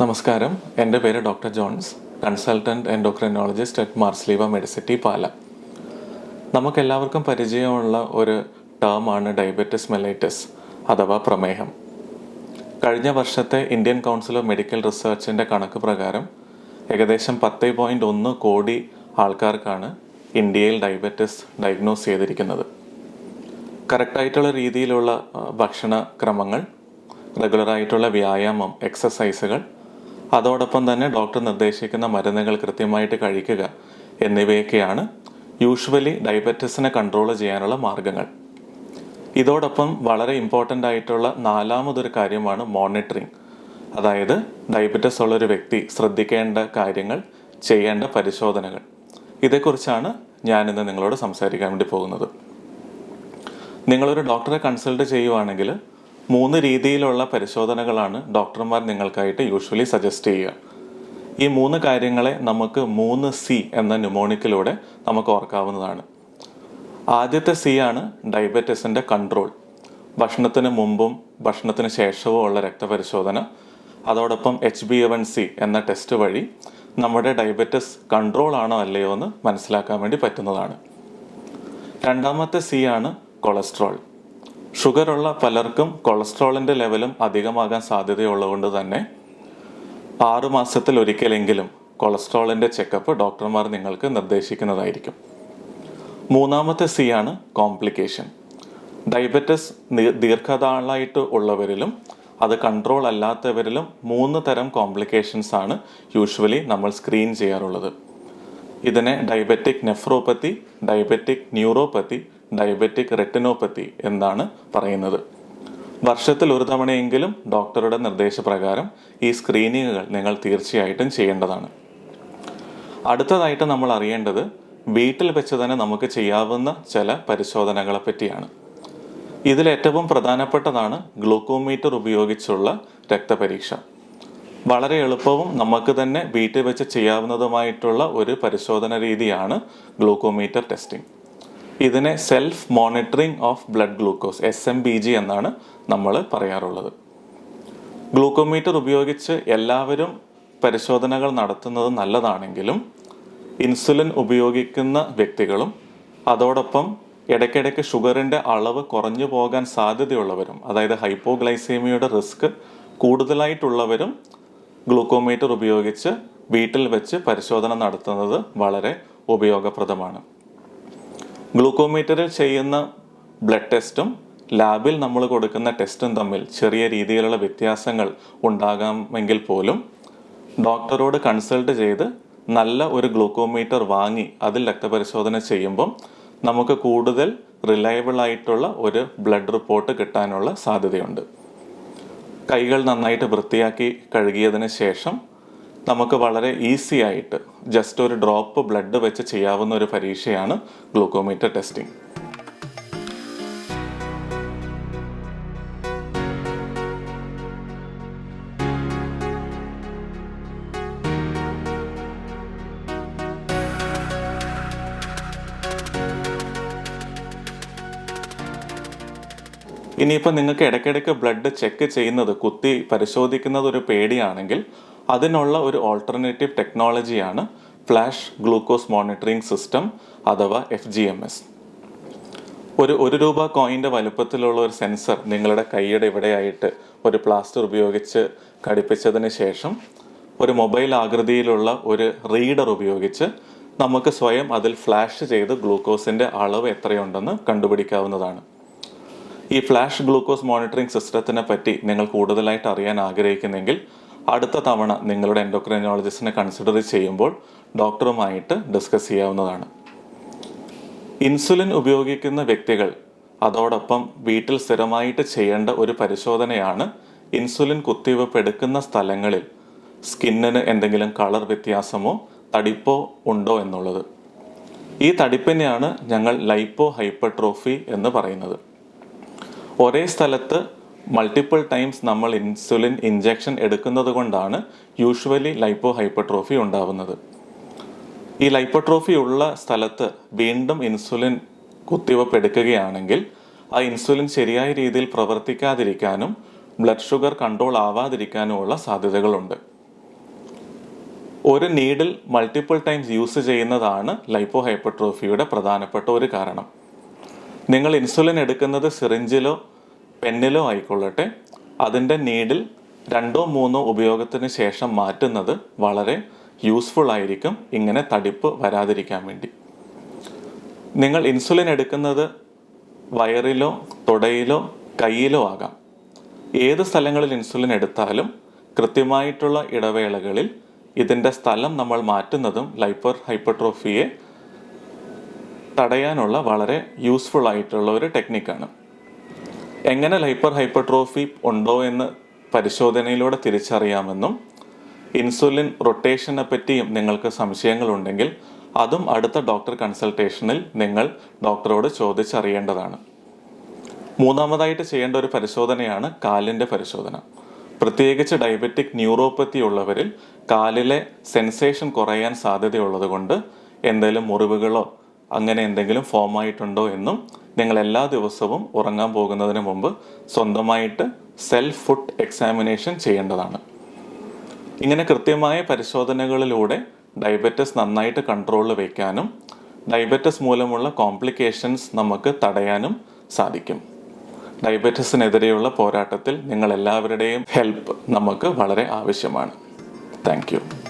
നമസ്കാരം. എന്റെ പേര് doctor Johns. Consultant endocrinologist at Mar Sleeva medicity Pala. നമുക്കെല്ലാവർക്കും പരിചയമുള്ള ഒരു ടേമാണ് ഡയബറ്റിസ് മെലൈറ്റിസ് അഥവാ പ്രമേഹം. കഴിഞ്ഞ വർഷത്തെ ഇന്ത്യൻ കൗൺസിൽ ഓഫ് മെഡിക്കൽ റിസർച്ചിന്റെ കണക്ക് പ്രകാരം ഏകദേശം പത്ത് പോയിന്റ് ഒന്ന് കോടി ആൾക്കാർക്കാണ് ഇന്ത്യയിൽ ഡയബറ്റിസ് ഡയഗ്നോസ് ചെയ്തിരിക്കുന്നത്. കറക്റ്റായിട്ടുള്ള രീതിയിലുള്ള ഭക്ഷണ ക്രമങ്ങൾ റെഗുലറായിട്ടുള്ള വ്യായാമം എക്സസൈസുകൾ അതോടൊപ്പം തന്നെ ഡോക്ടർ നിർദ്ദേശിക്കുന്ന മരുന്നുകൾ കൃത്യമായിട്ട് കഴിക്കുക എന്നിവയൊക്കെയാണ് യൂഷ്വലി ഡയബറ്റിസിനെ കൺട്രോൾ ചെയ്യാനുള്ള മാർഗങ്ങൾ. ഇതോടൊപ്പം വളരെ ഇമ്പോർട്ടന്റ് ആയിട്ടുള്ള നാലാമതൊരു കാര്യമാണ് മോണിറ്ററിങ് അതായത് ഡയബറ്റിസ് ഉള്ള ഒരു വ്യക്തി ശ്രദ്ധിക്കേണ്ട കാര്യങ്ങൾ ചെയ്യേണ്ട പരിശോധനകൾ. ഇതേക്കുറിച്ചാണ് ഞാനിന്ന് നിങ്ങളോട് സംസാരിക്കാൻ വേണ്ടി പോകുന്നത്. നിങ്ങളൊരു ഡോക്ടറെ കൺസൾട്ട് ചെയ്യുവാണെങ്കിൽ മൂന്ന് രീതിയിലുള്ള പരിശോധനകളാണ് ഡോക്ടർമാർ നിങ്ങൾക്കായിട്ട് യൂഷ്വലി സജസ്റ്റ് ചെയ്യുക. ഈ മൂന്ന് കാര്യങ്ങളെ നമുക്ക് മൂന്ന് സി എന്ന ന്യൂമോണിക്കിലൂടെ നമുക്ക് ഓർക്കാവുന്നതാണ്. ആദ്യത്തെ സി ആണ് ഡയബറ്റിസിന്റെ കൺട്രോൾ ഭക്ഷണത്തിന് മുമ്പും ഭക്ഷണത്തിന് ശേഷവും ഉള്ള രക്തപരിശോധന. അതോടൊപ്പം H B A one C എന്ന ടെസ്റ്റ് വഴി നമ്മുടെ ഡയബറ്റിസ് കൺട്രോൾ ആണോ അല്ലയോ എന്ന് മനസ്സിലാക്കാൻ വേണ്ടി പറ്റുന്നതാണ്. രണ്ടാമത്തെ സി ആണ് കൊളസ്ട്രോൾ ഷുഗർ ഉള്ള പലർക്കും കൊളസ്ട്രോളിന്റെ ലെവലും അധികമാകാൻ സാധ്യതയുള്ളതുകൊണ്ട് തന്നെ ആറുമാസത്തിൽ ഒരിക്കലെങ്കിലും കൊളസ്ട്രോളിന്റെ ചെക്കപ്പ് ഡോക്ടർമാർ നിങ്ങൾക്ക് നിർദ്ദേശിക്കുന്നതായിരിക്കും. മൂന്നാമത്തെ സി ആണ് കോംപ്ലിക്കേഷൻ. ഡയബറ്റസ് ദീർഘതാളായിട്ട് ഉള്ളവരിലും അത് കൺട്രോൾ അല്ലാത്തവരിലും മൂന്ന് തരം കോംപ്ലിക്കേഷൻസ് ആണ് യൂഷ്വലി നമ്മൾ സ്ക്രീൻ ചെയ്യാറുള്ളത്. ഇതിനെ diabetic nephropathy diabetic neuropathy diabetic retinopathy എന്നാണ് പറയുന്നത്. വർഷത്തിൽ ഒരു തവണയെങ്കിലും ഡോക്ടറുടെ നിർദ്ദേശപ്രകാരം ഈ സ്ക്രീനിങ്ങുകൾ നിങ്ങൾ തീർച്ചയായിട്ടും ചെയ്യേണ്ടതാണ്. അടുത്തതായിട്ട് നമ്മൾ അറിയേണ്ടത് വീട്ടിൽ വെച്ച് തന്നെ നമുക്ക് ചെയ്യാവുന്ന ചില പരിശോധനകളെ പറ്റിയാണ്. ഇതിൽ ഏറ്റവും പ്രധാനപ്പെട്ടതാണ് ഗ്ലൂക്കോമീറ്റർ ഉപയോഗിച്ചുള്ള രക്തപരീക്ഷ. വളരെ എളുപ്പവും നമുക്ക് തന്നെ വീട്ടിൽ വെച്ച് ചെയ്യാവുന്നതുമായിട്ടുള്ള ഒരു പരിശോധന രീതിയാണ് ഗ്ലൂക്കോമീറ്റർ ടെസ്റ്റിംഗ്. ഇതിനെ self monitoring of blood glucose S M B G എന്നാണ് നമ്മൾ പറയാറുള്ളത്. ഗ്ലൂക്കോമീറ്റർ ഉപയോഗിച്ച് എല്ലാവരും പരിശോധനകൾ നടത്തുന്നത് നല്ലതാണെങ്കിലും ഇൻസുലിൻ ഉപയോഗിക്കുന്ന വ്യക്തികളും അതോടൊപ്പം ഇടയ്ക്കിടയ്ക്ക് ഷുഗറിന്റെ അളവ് കുറഞ്ഞു പോകാൻ സാധ്യതയുള്ളവരും അതായത് ഹൈപ്പോഗ്ലൈസീമിയുടെ റിസ്ക് കൂടുതലായിട്ടുള്ളവരും ഗ്ലൂക്കോമീറ്റർ ഉപയോഗിച്ച് വീട്ടിൽ വെച്ച് പരിശോധന നടത്തുന്നത് വളരെ ഉപയോഗപ്രദമാണ്. ഗ്ലൂക്കോമീറ്ററിൽ ചെയ്യുന്ന ബ്ലഡ് ടെസ്റ്റും ലാബിൽ നമ്മൾ കൊടുക്കുന്ന ടെസ്റ്റും തമ്മിൽ ചെറിയ രീതിയിലുള്ള വ്യത്യാസങ്ങൾ ഉണ്ടാകാമെങ്കിൽ പോലും ഡോക്ടറോട് കൺസൾട്ട് ചെയ്ത് നല്ല ഒരു ഗ്ലൂക്കോമീറ്റർ വാങ്ങി അതിൽ രക്തപരിശോധന ചെയ്യുമ്പം നമുക്ക് കൂടുതൽ റിലയബിൾ ആയിട്ടുള്ള ഒരു ബ്ലഡ് റിപ്പോർട്ട് കിട്ടാനുള്ള സാധ്യതയുണ്ട്. കൈകൾ നന്നായിട്ട് വൃത്തിയാക്കി കഴുകിയതിന് ശേഷം നമുക്ക് വളരെ ഈസി ആയിട്ട് ജസ്റ്റ് ഒരു ഡ്രോപ്പ് ബ്ലഡ് വെച്ച് ചെയ്യാവുന്ന ഒരു പരീക്ഷയാണ് ഗ്ലൂക്കോമീറ്റർ ടെസ്റ്റിംഗ് ഇനിയിപ്പോൾ നിങ്ങൾക്ക് ഇടയ്ക്കിടയ്ക്ക് ബ്ലഡ് ചെക്ക് ചെയ്യുന്നത് കുത്തി പരിശോധിക്കുന്നത് ഒരു പേടിയാണെങ്കിൽ അതിനുള്ള ഒരു ഓൾട്ടർനേറ്റീവ് ടെക്നോളജിയാണ് ഫ്ലാഷ് ഗ്ലൂക്കോസ് മോണിറ്ററിംഗ് സിസ്റ്റം അഥവാ എഫ് ജി എം എസ് ഒരു ഒരു രൂപ കോയിന്റെ വലുപ്പത്തിലുള്ള ഒരു സെൻസർ നിങ്ങളുടെ കൈയുടെ ഇവിടെയായിട്ട് ഒരു പ്ലാസ്റ്റർ ഉപയോഗിച്ച് ഘടിപ്പിച്ചതിന് ശേഷം ഒരു മൊബൈൽ ആകൃതിയിലുള്ള ഒരു റീഡർ ഉപയോഗിച്ച് നമുക്ക് സ്വയം അതിൽ ഫ്ലാഷ് ചെയ്ത് ഗ്ലൂക്കോസിന്റെ അളവ് എത്രയുണ്ടെന്ന് കണ്ടുപിടിക്കാവുന്നതാണ്. ഈ ഫ്ലാഷ് ഗ്ലൂക്കോസ് മോണിറ്ററിംഗ് സിസ്റ്റത്തിനെ പറ്റി നിങ്ങൾ കൂടുതലായിട്ട് അറിയാൻ ആഗ്രഹിക്കുന്നെങ്കിൽ അടുത്ത തവണ നിങ്ങളുടെ എൻഡോക്രൈനോളജിസ്റ്റിനെ കൺസിഡർ ചെയ്യുമ്പോൾ ഡോക്ടറുമായിട്ട് ഡിസ്കസ് ചെയ്യാവുന്നതാണ്. ഇൻസുലിൻ ഉപയോഗിക്കുന്ന വ്യക്തികൾ അതോടൊപ്പം വീട്ടിൽ സ്ഥിരമായിട്ട് ചെയ്യേണ്ട ഒരു പരിശോധനയാണ് ഇൻസുലിൻ കുത്തിവെപ്പ് എടുക്കുന്ന സ്ഥലങ്ങളിൽ സ്കിന്നിന് എന്തെങ്കിലും കളർ വ്യത്യാസമോ തടിപ്പോ ഉണ്ടോ എന്നുള്ളത്. ഈ തടിപ്പിനെയാണ് ഞങ്ങൾ ലൈപ്പോ ഹൈപ്പർട്രോഫി എന്ന് പറയുന്നത്. ഒരേ സ്ഥലത്ത് മൾട്ടിപ്പിൾ ടൈംസ് നമ്മൾ ഇൻസുലിൻ ഇഞ്ചെക്ഷൻ എടുക്കുന്നത് കൊണ്ടാണ് യൂഷ്വലി ലൈപ്പോ ഹൈപ്പർട്രോഫി ഉണ്ടാവുന്നത്. ഈ ലൈപ്പോട്രോഫി ഉള്ള സ്ഥലത്ത് വീണ്ടും ഇൻസുലിൻ കുത്തിവെപ്പ് എടുക്കുകയാണെങ്കിൽ ആ ഇൻസുലിൻ ശരിയായ രീതിയിൽ പ്രവർത്തിക്കാതിരിക്കാനും ബ്ലഡ് ഷുഗർ കൺട്രോൾ ആവാതിരിക്കാനുമുള്ള സാധ്യതകളുണ്ട്. ഒരു നീഡിൽ മൾട്ടിപ്പിൾ ടൈംസ് യൂസ് ചെയ്യുന്നതാണ് ലൈപ്പോ ഹൈപ്പർട്രോഫിയുടെ പ്രധാനപ്പെട്ട ഒരു കാരണം. നിങ്ങൾ ഇൻസുലിൻ എടുക്കുന്നത് സിറിഞ്ചിലോ പെന്നിലോ ആയിക്കൊള്ളട്ടെ അതിന്റെ നീഡിൽ രണ്ടോ മൂന്നോ ഉപയോഗത്തിന് ശേഷം മാറ്റുന്നത് വളരെ യൂസ്ഫുൾ ആയിരിക്കും ഇങ്ങനെ തടിപ്പ് വരാതിരിക്കാൻ വേണ്ടി. നിങ്ങൾ ഇൻസുലിൻ എടുക്കുന്നത് വയറിലോ തുടയിലോ കയ്യിലോ ആകാം. ഏത് സ്ഥലങ്ങളിൽ ഇൻസുലിൻ എടുത്താലും കൃത്യമായിട്ടുള്ള ഇടവേളകളിൽ ഇതിന്റെ സ്ഥലം നമ്മൾ മാറ്റുന്നതും ലൈപ്പർ ഹൈപ്പർട്രോഫിയെ തടയാനുള്ള വളരെ യൂസ്ഫുൾ ആയിട്ടുള്ള ഒരു ടെക്നിക്കാണ് എങ്ങനെ ലൈപ്പർ ഹൈപ്പർട്രോഫി ഉണ്ടോ എന്ന് പരിശോധനയിലൂടെ തിരിച്ചറിയാമെന്നും ഇൻസുലിൻ റൊട്ടേഷനെ പറ്റിയും നിങ്ങൾക്ക് സംശയങ്ങളുണ്ടെങ്കിൽ അതും അടുത്ത ഡോക്ടർ കൺസൾട്ടേഷനിൽ നിങ്ങൾ ഡോക്ടറോട് ചോദിച്ചറിയേണ്ടതാണ്. മൂന്നാമതായിട്ട് ചെയ്യേണ്ട ഒരു പരിശോധനയാണ് കാലിന്റെ പരിശോധന. പ്രത്യേകിച്ച് ഡയബറ്റിക് ന്യൂറോപ്പത്തി ഉള്ളവരിൽ കാലിലെ സെൻസേഷൻ കുറയാൻ സാധ്യതയുള്ളത് കൊണ്ട് എന്തെങ്കിലും മുറിവുകളോ അങ്ങനെ എന്തെങ്കിലും ഫോം ആയിട്ടുണ്ടോ എന്നും നിങ്ങൾ എല്ലാ ദിവസവും ഉറങ്ങാൻ പോകുന്നതിന് മുമ്പ് സ്വന്തമായിട്ട് സെൽഫ് ഫുഡ് എക്സാമിനേഷൻ ചെയ്യേണ്ടതാണ്. ഇങ്ങനെ കൃത്യമായ പരിശോധനകളിലൂടെ ഡയബറ്റിസ് നന്നായിട്ട് കൺട്രോളിൽ വയ്ക്കാനും ഡയബറ്റിസ് മൂലമുള്ള കോംപ്ലിക്കേഷൻസ് നമുക്ക് തടയാനും സാധിക്കും. ഡയബറ്റിസിനെതിരെയുള്ള പോരാട്ടത്തിൽ നിങ്ങൾ എല്ലാവരുടെയും ഹെൽപ്പ് നമുക്ക് വളരെ ആവശ്യമാണ്. താങ്ക്